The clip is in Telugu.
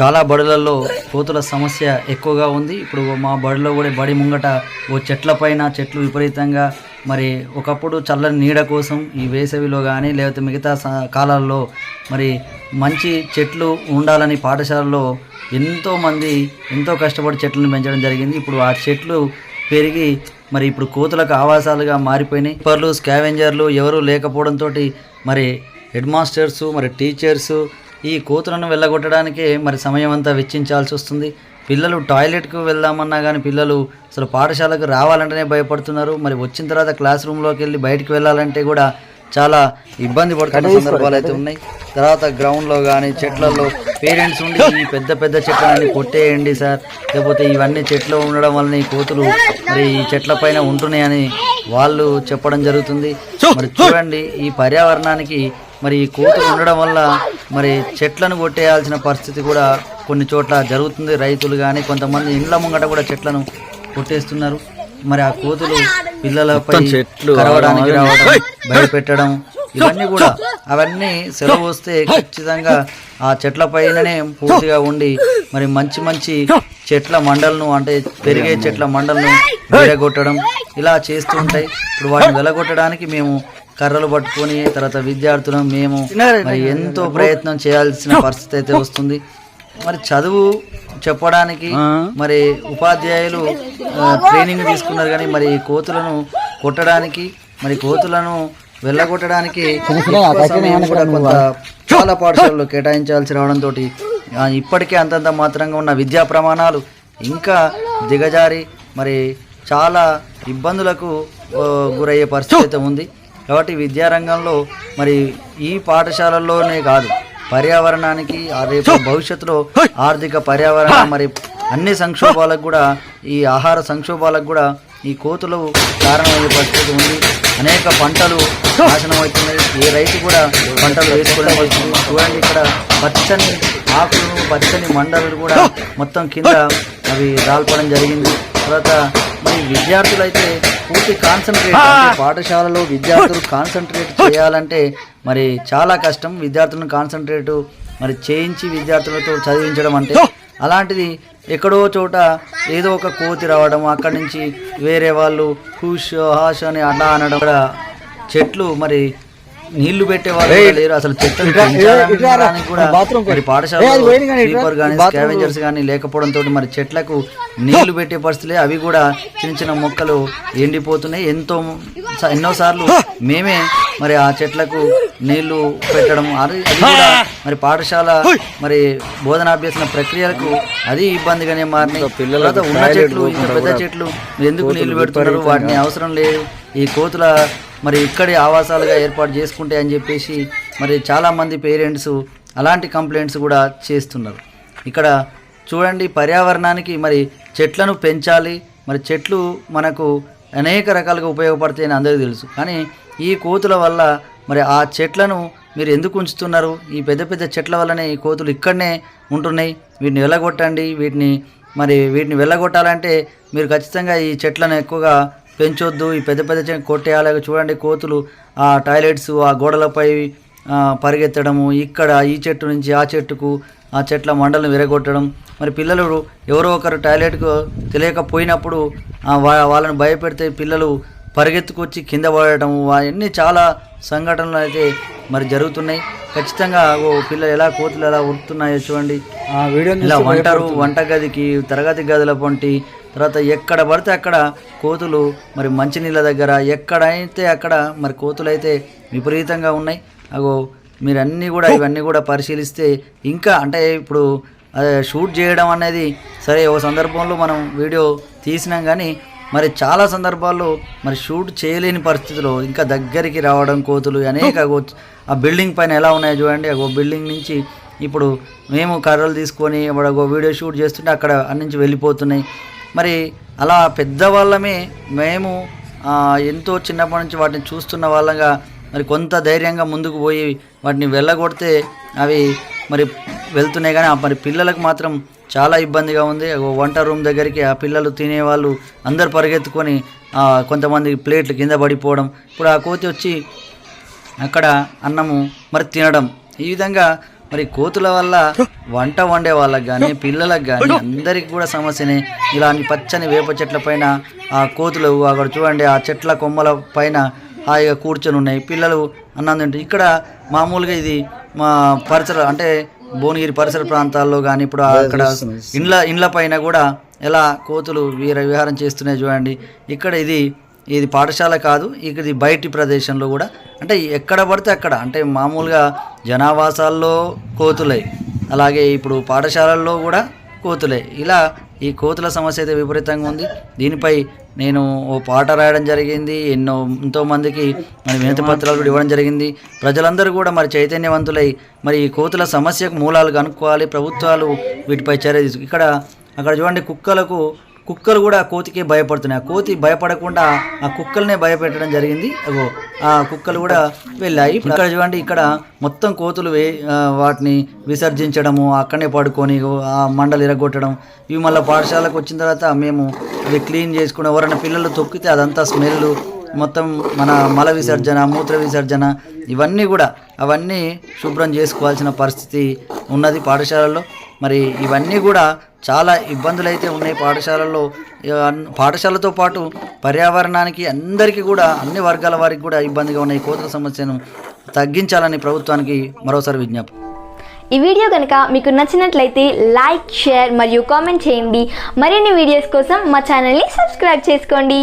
చాలా బడులలో కోతుల సమస్య ఎక్కువగా ఉంది. ఇప్పుడు మా బడిలో కూడా బడి ముంగట ఓ చెట్ల పైన చెట్లు విపరీతంగా మరి ఒకప్పుడు చల్లని నీడ కోసం ఈ వేసవిలో కానీ లేకపోతే మిగతా స- కాలాల్లో మరి మంచి చెట్లు ఉండాలని పాఠశాలలో ఎంతోమంది ఎంతో కష్టపడి చెట్లను పెంచడం జరిగింది. ఇప్పుడు ఆ చెట్లు పెరిగి మరి ఇప్పుడు కోతులకు ఆవాసాలుగా మారిపోయినాయి. పర్లు స్కావెంజర్లు ఎవరూ లేకపోవడంతో మరి హెడ్ మాస్టర్సు మరి టీచర్స్ ఈ కోతులను వెళ్ళగొట్టడానికే మరి సమయం అంతా వెచ్చించాల్సి వస్తుంది. పిల్లలు టాయిలెట్కు వెళ్దామన్నా కానీ పిల్లలు అసలు పాఠశాలకు రావాలంటేనే భయపడుతున్నారు. మరి వచ్చిన తర్వాత క్లాస్ రూమ్లోకి వెళ్ళి బయటికి వెళ్ళాలంటే కూడా చాలా ఇబ్బంది పడుతున్న సందర్భాలు అయితే ఉన్నాయి. తర్వాత గ్రౌండ్లో కానీ చెట్లలో పేరెంట్స్ ఉండి ఈ పెద్ద పెద్ద చెట్లన్నీ కొట్టేయండి సార్. లేకపోతే ఇవన్నీ చెట్లు ఉండడం వల్ల ఈ కోతులు మరి ఈ చెట్ల పైన ఉంటున్నాయని వాళ్ళు చెప్పడం జరుగుతుంది. మరి చూడండి ఈ పర్యావరణానికి మరి ఈ కోతులు ఉండడం వల్ల మరి చెట్లను కొట్టేయాల్సిన పరిస్థితి కూడా కొన్ని చోట్ల జరుగుతుంది. రైతులు కానీ కొంతమంది ఇండ్ల ముంగట కూడా చెట్లను కొట్టేస్తున్నారు. మరి ఆ కోతులు పిల్లలపై చెట్లు కరవడానికి రావడం భయపెట్టడం ఇవన్నీ కూడా అవన్నీ సెలవు వస్తే ఖచ్చితంగా ఆ చెట్ల పైననే పూర్తిగా ఉండి మరి మంచి మంచి చెట్ల మండలను అంటే పెరిగే చెట్ల మండలను విరగొట్టడం ఇలా చేస్తూ ఉంటాయి. ఇప్పుడు వాటిని వెలగొట్టడానికి మేము కర్రలు పట్టుకొని తర్వాత విద్యార్థులను మేము మరి ఎంతో ప్రయత్నం చేయాల్సిన పరిస్థితి అయితే వస్తుంది. మరి చదువు చెప్పడానికి మరి ఉపాధ్యాయులు ట్రైనింగ్ తీసుకున్నారు కానీ మరి కోతులను కొట్టడానికి మరి కోతులను వెళ్ళగొట్టడానికి చాలా పాఠశాలలో కేటాయించాల్సి రావడంతో ఇప్పటికే అంతంత మాత్రంగా ఉన్న విద్యా ప్రమాణాలు ఇంకా దిగజారి మరి చాలా ఇబ్బందులకు గురయ్యే పరిస్థితి అయితే ఉంది. కాబట్టి విద్యారంగంలో మరి ఈ పాఠశాలల్లోనే కాదు పర్యావరణానికి రేపు భవిష్యత్తులో ఆర్థిక పర్యావరణ మరి అన్ని సంక్షోభాలకు కూడా ఈ ఆహార సంక్షోభాలకు కూడా ఈ కోతులు కారణమయ్యే పరిస్థితి ఉంది. అనేక పంటలు నాశనం అవుతున్నాయి. ఏ రైతు కూడా పంటలు వేసుకోవడం అవుతుంది చూడండి ఇక్కడ పచ్చని ఆకులు పచ్చని మండలు కూడా మొత్తం కింద అవి రాల్పడం జరిగింది. తర్వాత మరి విద్యార్థులు అయితే పూర్తి కాన్సన్ట్రేట్ పాఠశాలలో విద్యార్థులు కాన్సన్ట్రేట్ చేయాలంటే మరి చాలా కష్టం. విద్యార్థులను కాన్సన్ట్రేట్ మరి చేయించి విద్యార్థులతో చదివించడం అంటే అలాంటిది ఎక్కడో చోట ఏదో ఒక కోతి రావడం అక్కడి నుంచి వేరే వాళ్ళు హుష్ హాష్ అని అలా అనడం కూడా చెట్లు మరి నీళ్ళు పెట్టే వాళ్ళు కూడా లేరు. అసలు చెట్లు కూడా మరి పాఠశాలలో స్లీపర్ కానీ స్కావెంజర్స్ కానీ లేకపోవడంతో మరి చెట్లకు నీళ్ళు పెట్టే పరిస్థితులే అవి కూడా చిన్న చిన్న మొక్కలు ఎండిపోతున్నాయి. ఎంతో ఎన్నోసార్లు మేమే మరి ఆ చెట్లకు నీళ్ళు పెట్టడం. అది కూడా మరి పాఠశాల మరి బోధనాభ్యసన ప్రక్రియలకు అది ఇబ్బందిగానే మారినాయి. తర్వాత ఉన్న చెట్లు పెద్ద చెట్లు. మీరు ఎందుకు నీళ్ళు పెడుతున్నారు? వాటిని అవసరం లేదు. ఈ కోతుల మరి ఇక్కడి ఆవాసాలుగా ఏర్పాటు చేసుకుంటే అని చెప్పేసి మరి చాలామంది పేరెంట్స్ అలాంటి కంప్లైంట్స్ కూడా చేస్తున్నారు. ఇక్కడ చూడండి పర్యావరణానికి మరి చెట్లను పెంచాలి. మరి చెట్లు మనకు అనేక రకాలుగా ఉపయోగపడతాయని అందరికీ తెలుసు. కానీ ఈ కోతుల వల్ల మరి ఆ చెట్లను మీరు ఎందుకు ఉంచుతున్నారు? ఈ పెద్ద పెద్ద చెట్ల వల్లనే ఈ కోతులు ఇక్కడనే ఉంటున్నాయి. వీటిని వెళ్ళగొట్టండి వీటిని మరి వీటిని వెళ్ళగొట్టాలంటే మీరు ఖచ్చితంగా ఈ చెట్లను ఎక్కువగా పెంచొద్దు. ఈ పెద్ద పెద్ద చెట్లు కొట్టేయాలి చూడండి కోతులు ఆ టాయిలెట్స్ ఆ గోడలపై పరిగెత్తడము ఇక్కడ ఈ చెట్టు నుంచి ఆ చెట్టుకు ఆ చెట్ల మండలను విరగొట్టడం. మరి పిల్లలు ఎవరో ఒకరు టాయిలెట్కు తెలియకపోయినప్పుడు వాళ్ళని భయపెడితే పిల్లలు పరిగెత్తుకొచ్చి కింద పడటం అవన్నీ చాలా సంఘటనలు అయితే మరి జరుగుతున్నాయి. ఖచ్చితంగా ఓ పిల్లలు ఎలా కోతులు ఎలా ఉరుకుతున్నాయో చూడండి. ఇలా వంటరు వంటగదికి తరగతి గదుల పొంటి తర్వాత ఎక్కడ పడితే అక్కడ కోతులు మరి మంచినీళ్ళ దగ్గర ఎక్కడైతే అక్కడ మరి కోతులు అయితే విపరీతంగా ఉన్నాయి. అగో మీరు అన్నీ కూడా ఇవన్నీ కూడా పరిశీలిస్తే ఇంకా అంటే ఇప్పుడు షూట్ చేయడం అనేది సరే ఓ సందర్భంలో మనం వీడియో తీసినాం కానీ మరి చాలా సందర్భాల్లో మరి షూట్ చేయలేని పరిస్థితిలో ఇంకా దగ్గరికి రావడం కోతులు అనేక ఆ బిల్డింగ్ పైన ఎలా ఉన్నాయో చూడండి. ఆ బిల్డింగ్ నుంచి ఇప్పుడు మేము కర్రలు తీసుకొని ఒక వీడియో షూట్ చేస్తుంటే అక్కడ అన్నించి వెళ్ళిపోతున్నాయి. మరి అలా పెద్దవాళ్ళమే మేము ఎంతో చిన్నప్పటి నుంచి వాటిని చూస్తున్న వాళ్ళంగా మరి కొంత ధైర్యంగా ముందుకు పోయి వాటిని వెళ్ళగొడితే అవి మరి వెళ్తున్నాయి కానీ ఆ మరి పిల్లలకు మాత్రం చాలా ఇబ్బందిగా ఉంది. వంట రూమ్ దగ్గరికి ఆ పిల్లలు తినేవాళ్ళు అందరు పరిగెత్తుకొని కొంతమంది ప్లేట్లు కింద పడిపోవడం. ఇప్పుడు ఆ కోతి వచ్చి అక్కడ అన్నము మరి తినడం. ఈ విధంగా మరి కోతుల వల్ల వంట వండే వాళ్ళకి కానీ పిల్లలకు కానీ అందరికి కూడా సమస్యనే. ఇలాంటి పచ్చని వేప చెట్ల పైన ఆ కోతులు అక్కడ చూడండి ఆ చెట్ల కొమ్మల పైన హాయిగా కూర్చొని ఉన్నాయి. పిల్లలు అన్నం తింటారు ఇక్కడ మామూలుగా ఇది మా పరిసర అంటే భువనగిరి పరిసర ప్రాంతాల్లో కానీ ఇప్పుడు అక్కడ ఇండ్ల ఇండ్ల పైన కూడా ఎలా కోతులు వీర విహారం చేస్తున్నాయి చూడండి. ఇక్కడ ఇది ఇది పాఠశాల కాదు ఇది బయటి ప్రదేశంలో కూడా. అంటే ఎక్కడ పడితే అక్కడ. అంటే మామూలుగా జనావాసాల్లో కోతులే. అలాగే ఇప్పుడు పాఠశాలల్లో కూడా కోతులే. ఇలా ఈ కోతుల సమస్య అయితే విపరీతంగా ఉంది. దీనిపై నేను ఓ పాట రాయడం జరిగింది. ఎన్నో ఎంతో మందికి మరి వినతి పత్రాలు కూడా ఇవ్వడం జరిగింది. ప్రజలందరూ కూడా మరి చైతన్యవంతులై మరి ఈ కోతుల సమస్యకు మూలాలు కనుక్కోవాలి. ప్రభుత్వాలు వీటిపై చర్య తీసుకు ఇక్కడ అక్కడ చూడండి కుక్కలకు కుక్కలు కూడా ఆ కోతికే భయపడుతున్నాయి. ఆ కోతి భయపడకుండా ఆ కుక్కలనే భయపెట్టడం జరిగింది. అగో ఆ కుక్కలు కూడా వెళ్ళాయి. ఇక్కడ చూడండి ఇక్కడ మొత్తం కోతులు వే వాటిని విసర్జించడము అక్కడనే పడుకొని ఆ మండలు ఇరగొట్టడం. ఇవి మళ్ళీ పాఠశాలకు వచ్చిన తర్వాత మేము అవి క్లీన్ చేసుకుని ఎవరైనా పిల్లలు తొక్కితే అదంతా స్మెల్ మొత్తం మన మల విసర్జన మూత్ర విసర్జన ఇవన్నీ కూడా అవన్నీ శుభ్రం చేసుకోవాల్సిన పరిస్థితి ఉన్నది పాఠశాలలో. మరి ఇవన్నీ కూడా చాలా ఇబ్బందులు అయితే ఉన్నాయి పాఠశాలల్లో. పాఠశాలతో పాటు పర్యావరణానికి అందరికీ కూడా అన్ని వర్గాల వారికి కూడా ఇబ్బందిగా ఉన్న ఈ కోతుల సమస్యను తగ్గించాలని ప్రభుత్వానికి మరోసారి విజ్ఞప్తి. ఈ వీడియో కనుక మీకు నచ్చినట్లయితే లైక్ షేర్ మరియు కామెంట్ చేయండి. మరిన్ని వీడియోస్ కోసం మా ఛానల్ని సబ్స్క్రైబ్ చేసుకోండి.